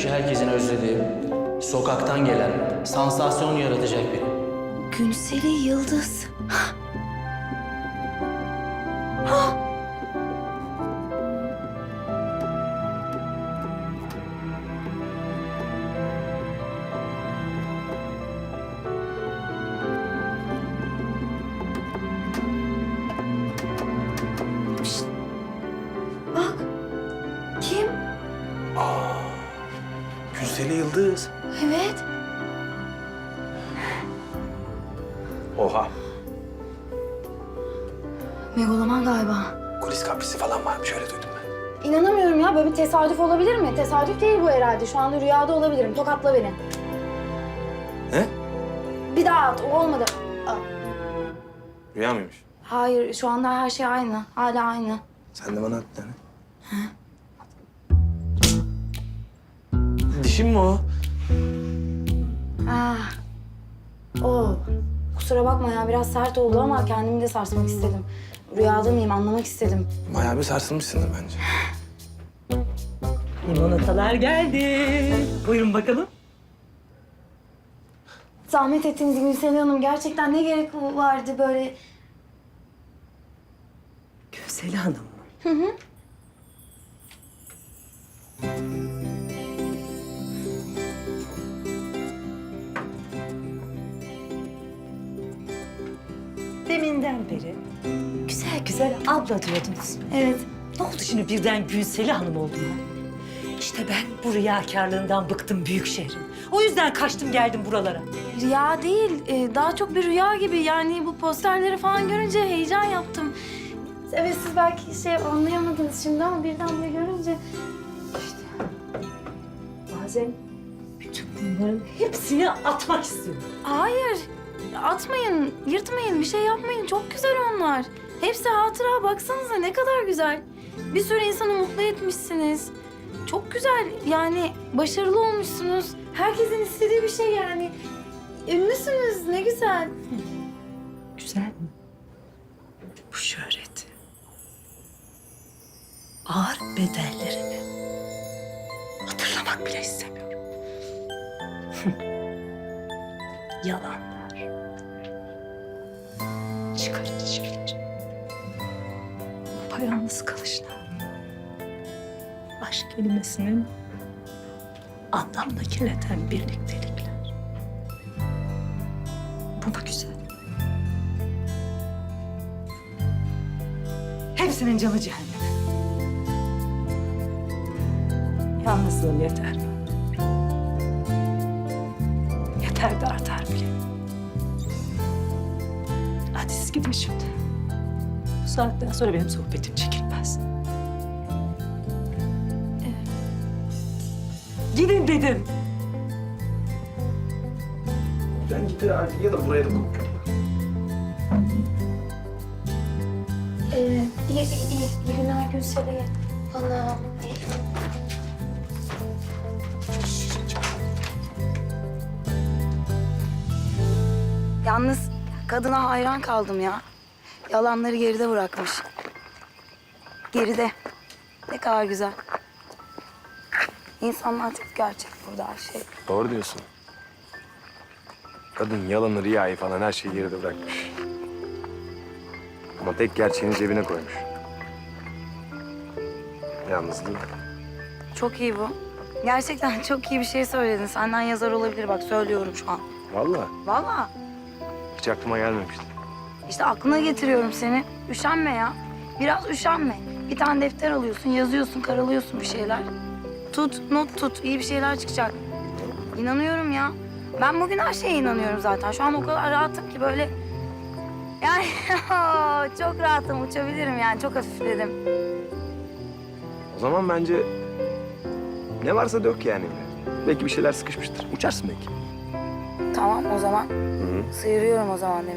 7'den 70'e herkesin özlediği, sokaktan gelen, sansasyon yaratacak biri. Günseli Yıldız. Şşt! Bak. Kim? Güzeli Yıldız. Evet. Oha. Megaloman galiba. Kulis kaprisi falan varmış öyle duydum ben. İnanamıyorum ya. Böyle bir tesadüf olabilir mi? Tesadüf değil bu herhalde. Şu anda rüyada olabilirim. Tokatla beni. Ne? Bir daha at. O olmadı. Aa, Rüya mıymış? Hayır. Şu anda her şey aynı. Hala aynı. Sen de bana at yani. Dişim mi o? Ah. O. Kusura bakma ya. Biraz sert oldu ama kendimi de sarsmak istedim. Rüyada mıyım anlamak istedim. Bayağı bir sarsılmışsındır bence. Limonatalar geldi. Buyurun bakalım. Zahmet ettiniz Gülsel Hanım. Gerçekten ne gerek vardı böyle... Güzel Hanım mı? Deminden beri güzel güzel abla diyordunuz. Evet. Ne oldu şimdi birden Gülseli Hanım oldu ya? İşte ben bu riyakarlığından bıktım büyük şehrin. O yüzden kaçtım geldim buralara. Rüya değil. e, Daha çok bir rüya gibi. Yani bu posterleri falan görünce heyecan yaptım. Evet siz belki şey anlayamadınız şimdi ama birden de görünce... işte. Bazen bütün bunların hepsini atmak istiyorum. Hayır. Atmayın, yırtmayın, bir şey yapmayın. Çok güzel onlar. Hepsi hatıra. Baksanıza ne kadar güzel. Bir sürü insanı mutlu etmişsiniz. Çok güzel. Yani başarılı olmuşsunuz. Herkesin istediği bir şey yani. Ünlüsünüz. Ne güzel. Güzel mi? Bu şöhreti. Ağır bedellerini hatırlamak bile istemiyorum. Yalanlar. Yapayalnız kalışlar. Aşk kelimesinin anlamını kirleten birliktelikler. Bu mu güzel? Hepsinin canı cehenneme. Yalnızlığım yeter mi? Yeter de artar bile. Hadi siz gidin şimdi. Saatten sonra benim sohbetim çekilmez. Gidin dedim. Ben git ya, ya da buraya da koy. Ee, iyi, iyi, iyi günler Gülsel'e. Bana Yalnız kadına hayran kaldım ya. Yalanları geride bırakmış. Geride. Ne kadar güzel. İnsanlar çok gerçek burada her şey. Doğru diyorsun. Kadın yalanı, riyayı falan her şeyi geride bırakmış. Ama tek gerçeğini cebine koymuş. Yalnız değil mi? Çok iyi bu. Gerçekten çok iyi bir şey söyledin. Senden yazar olabilir bak söylüyorum şu an. Vallahi Vallahi. hiç aklıma gelmemişti. İşte aklına getiriyorum seni. Üşenme ya. Biraz üşenme. Bir tane defter alıyorsun, yazıyorsun, karalıyorsun bir şeyler. Tut, not tut. İyi bir şeyler çıkacak. İnanıyorum ya. Ben bugün her şeye inanıyorum zaten. Şu an o kadar rahatım ki böyle... Yani çok rahatım, uçabilirim yani. Çok hafifledim. O zaman bence ne varsa dök yani. Belki bir şeyler sıkışmıştır. Uçarsın belki. Tamam o zaman. Hı. Sıyırıyorum o zaman da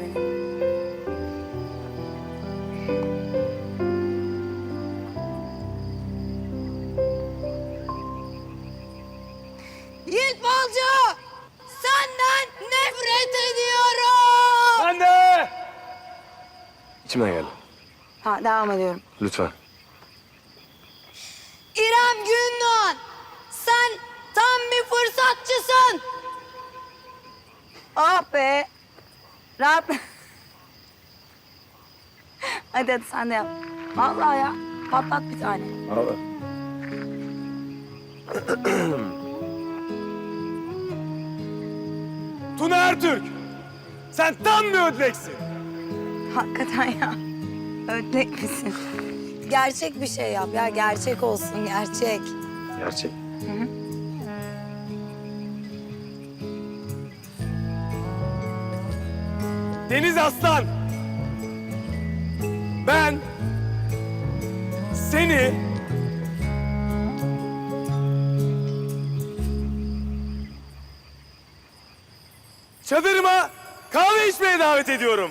İçimden geldi. Ha devam ediyorum. Lütfen. İrem Gündoğan! Sen Pusatçısın. Ah be. Rahat. hadi hadi sen de yap. Vallahi ya. Patlat bir tane. Allah. Tuna Ertürk, sen tam bir ödleksin. Hakikaten ya. Ödlek misin? Gerçek bir şey yap ya. Gerçek olsun gerçek. Gerçek. Deniz Aslan. Ben seni çadırıma kahve içmeye davet ediyorum.